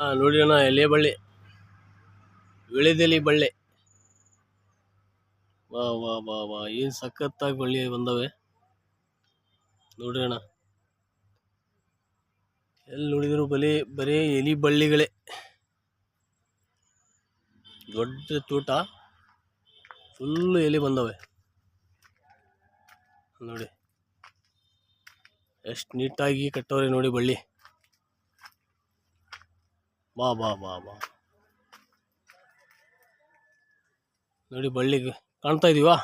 ನೋಡಿ ಅಣ್ಣ, ಎಲೆ ಬಳ್ಳಿ. ವಿಳೆದೆಲೆ ಬಳ್ಳಿ. ವಾ ವಾ ವಾ ವಾ, ಏನು ಸಖತ್ತಾಗಿ ಬಳ್ಳಿ ಬಂದವೆ. ನೋಡ್ರಿ ಅಣ್ಣ. ಎಲ್ಲಿ ನೋಡಿದ್ರು ಬಲಿ, ಬರೀ ಎಲಿ ಬಳ್ಳಿಗಳೇ. ದೊಡ್ಡ ತೋಟ. ಫುಲ್ಲು ಎಲೆ ಬಂದವೆ. ನೋಡಿ. ಎಷ್ಟು ನೀಟಾಗಿ ಕಟ್ಟವ್ರೆ ನೋಡಿ ಬಳ್ಳಿ. ಬಾ ಬಾ ಬಾ ಬಾ ನೋಡಿ ಬಳ್ಳಿಗೆ ಕಾಣ್ತಾ ಇದೀವಾ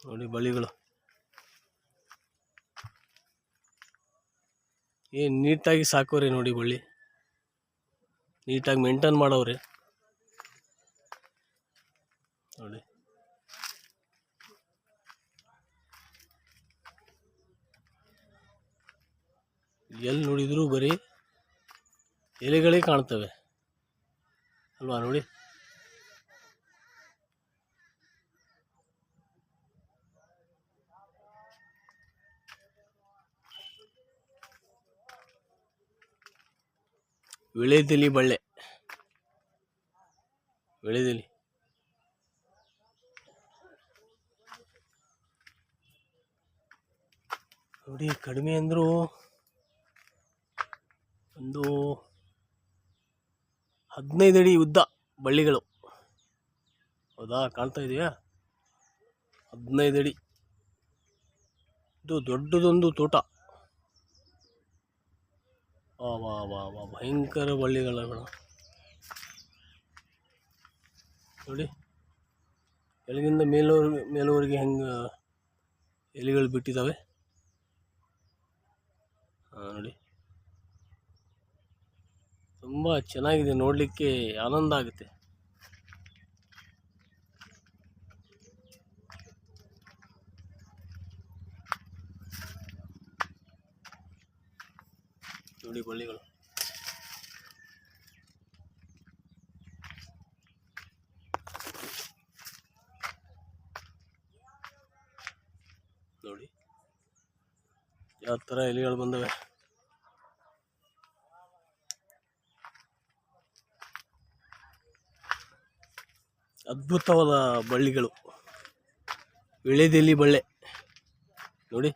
ನೋಡಿ ಬಳ್ಳಿಗಳು. ಏನು ನೀಟಾಗಿ ಸಾಕೋರಿ ನೋಡಿ ಬಳ್ಳಿ. ನೀಟಾಗಿ ಮೇಂಟೈನ್ ಮಾಡವ್ರೆ. ನೋಡಿ. ಎಲ್ಲಿ ನೋಡಿದ್ರು ಬರೀ ಎಲೆಗಳೇ ಕಾಣ್ತವೆ ಅಲ್ವಾ ನೋಡಿ? ವಿಳೆದಿಲಿ ಬಳ್ಳೆ. ವಿಳೆದಿಲಿ ನೋಡಿ ಕಡಿಮೆ ಅಂದರೂ ಒಂದು ಹದಿನೈದು ಅಡಿ ಉದ್ದ ಬಳ್ಳಿಗಳು. ಹೌದಾ? ಕಾಣ್ತಾ ಇದೆಯಾ? ಹದಿನೈದು ಅಡಿ. ಇದು ದೊಡ್ಡದೊಂದು ತೋಟ. ವಾ ವಾ ವಾ ವಾ, ಭಯಂಕರ ಬಳ್ಳಿಗಳು ನೋಡಿ. ಕೆಳಗಿಂದ ಮೇಲೋರ್ ಮೇಲೋರಿಗೆ ಹೆಂಗೆ, ಎಲೆಗಳು ಬಿಟ್ಟಿದ್ದಾವೆ. ಹಾಂ, ನೋಡಿ. ತುಂಬ ಚೆನ್ನಾಗಿದೆ ನೋಡಲಿಕ್ಕೆ ಆನಂದ ಆಗುತ್ತೆ. ನೋಡಿ ಬಳ್ಳಿಗಳು. ನೋಡಿ ಯಾವ ಥರ ಎಲೆಗಳು ಬಂದವೆ. ಅದ್ಭುತವಾದ ಬಳ್ಳಿಗಳು. ವಿಳೆದೆಲಿ ಬಳ್ಳೆ. ನೋಡಿ.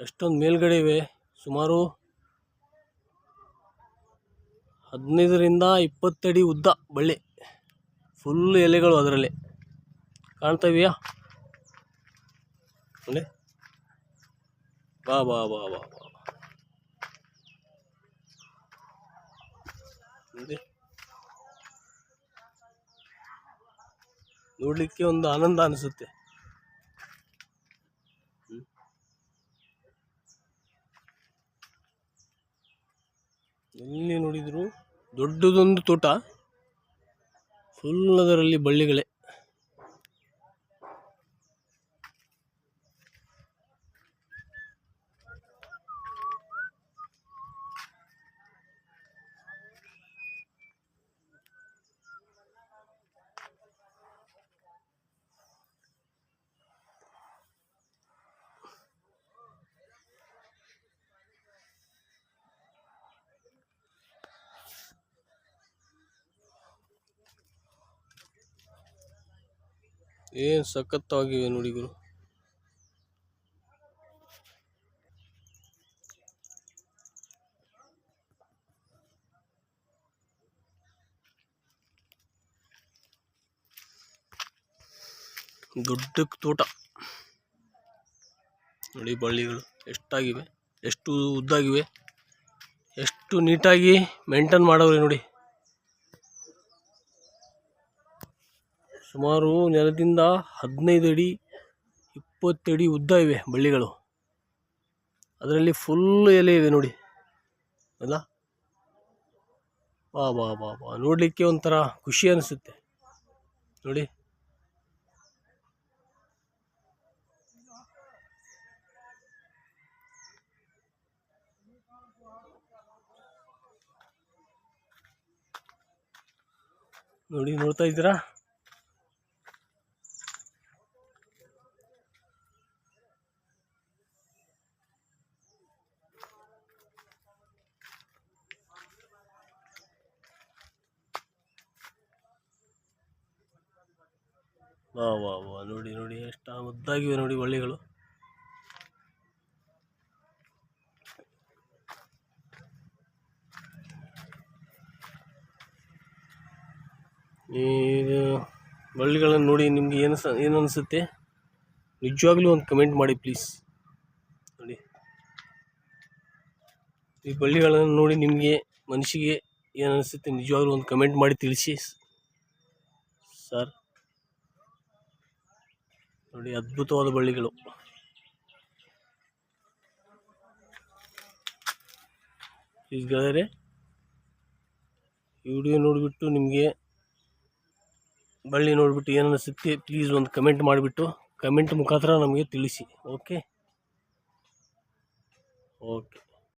ಎಷ್ಟೊಂದು ಮೇಲ್ಗಡೆ ಇವೆ. ಸುಮಾರು ಹದಿನೈದರಿಂದ ಇಪ್ಪತ್ತಡಿ ಉದ್ದ ಬಳ್ಳಿ. ಫುಲ್ ಎಲೆಗಳು ಅದರಲ್ಲಿ. ಕಾಣ್ತಾ ನೋಡಿ. ಬಾ ಬಾ ಬಾ ಬಾ ಬಾ. ನೋಡಿ. ನೋಡ್ಲಿಕ್ಕೆ ಒಂದು ಆನಂದ ಅನಿಸುತ್ತೆ. ಎಲ್ಲಿ ನೋಡಿದ್ರು ದೊಡ್ಡದೊಂದು ತೋಟ. ಫುಲ್ ಅದರಲ್ಲಿ ಬಳ್ಳಿಗಳೇ. ಏನು ಸಖತ್ತಾಗಿವೆ ನೋಡಿ ಗುರು. ದೊಡ್ಡ ತೋಟ. ನೋಡಿ ಬಳ್ಳಿಗಳು ಎಷ್ಟಾಗಿವೆ, ಎಷ್ಟು ಉದ್ದಾಗಿವೆ, ಎಷ್ಟು ನೀಟಾಗಿ ಮೇಂಟೈನ್ ಮಾಡವ್ರೆ ನೋಡಿ. ಸುಮಾರು ನೆಲದಿಂದ ಹದಿನೈದು ಅಡಿ ಇಪ್ಪತ್ತಡಿ ಉದ್ದ ಇವೆ ಬಳ್ಳಿಗಳು. ಅದರಲ್ಲಿ ಫುಲ್ ಎಲೆ ಇವೆ ನೋಡಿ. ಅಲ್ಲ? ವಾ ವಾ ವಾ ವಾ ನೋಡಲಿಕ್ಕೆ ಒಂಥರ ಖುಷಿ ಅನಿಸುತ್ತೆ. ನೋಡಿ. ನೋಡಿ, ನೋಡ್ತಾ ಇದ್ದೀರಾ? ವಾ ವಾ ವಾ. ನೋಡಿ ನೋಡಿ, ಎಷ್ಟು ಉದ್ದಾಗಿವೆ ನೋಡಿ ಬಳ್ಳಿಗಳು. ಇದು ಬಳ್ಳಿಗಳನ್ನು ನೋಡಿ ನಿಮ್ಗೆ ಏನು ಸ, ಏನು ಅನಿಸುತ್ತೆ? ನಿಜವಾಗ್ಲೂ ಒಂದು ಕಮೆಂಟ್ ಮಾಡಿ ಪ್ಲೀಸ್ ನೋಡಿ. ಈ ಬಳ್ಳಿಗಳನ್ನು ನೋಡಿ ನಿಮಗೆ ಮನಸ್ಸಿಗೆ ಏನು ಅನಿಸುತ್ತೆ? ನಿಜವಾಗ್ಲೂ ಒಂದು ಕಮೆಂಟ್ ಮಾಡಿ ತಿಳಿಸಿ. ಸರ್. ನೋಡಿ ಅದ್ಭುತವಾದ ಬಳ್ಳಿಗಳು. ಗೆಳೆಯರೆ, ಈ ವಿಡಿಯೋ ನೋಡಿಬಿಟ್ಟು ನಿಮಗೆ ಬಳ್ಳಿ ನೋಡಿಬಿಟ್ಟು ಏನು ಅನಿಸುತ್ತೆ ಪ್ಲೀಸ್ ಒಂದು ಕಮೆಂಟ್ ಮಾಡಿಬಿಟ್ಟು ಕಮೆಂಟ್ ಮುಖಾಂತರ ನಮಗೆ ತಿಳಿಸಿ. Okay okay